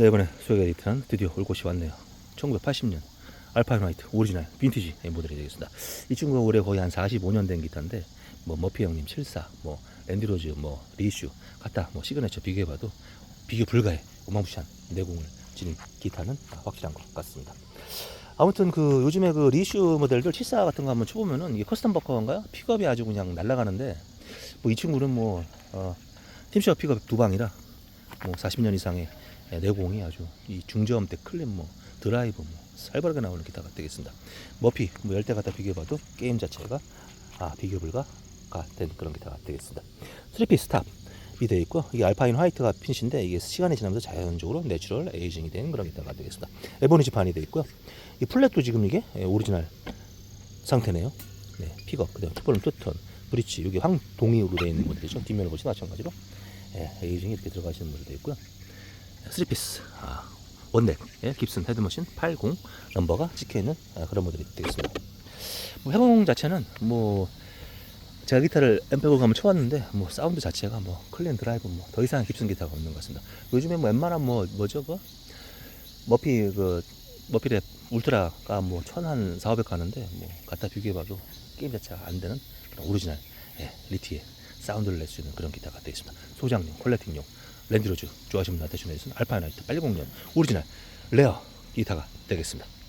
네, 이번에 소개가 데이트는 드디어 올 곳이 왔네요. 1980년 알파 유나이트 오리지널 빈티지 모델이 되겠습니다. 이 친구가 올해 거의 한 45년 된 기타인데 뭐 머피 형님 74, 뭐 랜디로즈, 뭐 리슈 갖다 뭐 시그네처 비교해봐도 비교 불가의 어마무시한 내공을 지닌 기타는 확실한 것 같습니다. 아무튼 그 요즘에 그 리슈 모델들 74 같은 거 한번 쳐보면은 이게 커스텀 버커인가요? 픽업이 아주 그냥 날아가는데 뭐 이 친구는 뭐 어, 팀샵 픽업 두 방이라 뭐 40년 이상의 내공이 아주 이 중저음 대 클립 뭐 드라이브 뭐 살벌하게 나오는 기타가 되겠습니다. 머피 뭐 열대 갖다 비교해봐도 게임 자체가 아 비교 불가가 된 그런 기타가 되겠습니다. 스리피 스탑 이 되어 있고 이게 알파인 화이트가 핀신데 이게 시간이 지나면서 자연적으로 내추럴 에이징이 된 그런 기타가 되겠습니다. 에보니 지판이 되어 있고요. 이 플랫도 지금 이게 예, 오리지널 상태네요. 네, 픽업 그다음 투볼은 투턴 브릿지 여기 황동이로 되어 있는 모델이죠. 뒷면을 보시 마찬가지로 예, 에이징이 이렇게 들어가 있는 모델도 있고요. 스리피스. 아, 원넥 예, 깁슨 헤드머신 80 넘버가 찍혀있는 아, 그런 모델이 되겠습니다. 뭐 해봉 자체는 뭐 제가 기타를 엠페고 가면 쳐왔는데 뭐 사운드 자체가 뭐 클린 드라이브 뭐 더 이상 깁슨 기타가 없는 것 같습니다. 요즘에 뭐 웬만한 뭐 뭐죠 그 머피 그 머피랩 울트라가 뭐 천한 4, 500 가는데 뭐 갖다 비교해봐도 게임 자체가 안 되는 오리지널 예, 리티의 사운드를 낼 수 있는 그런 기타가 되겠습니다 소장용 콜렉팅용 랜드로즈 좋아하시는 분한테 전해주신 알파 나이트 860년 오리지널 레어 기타가 되겠습니다.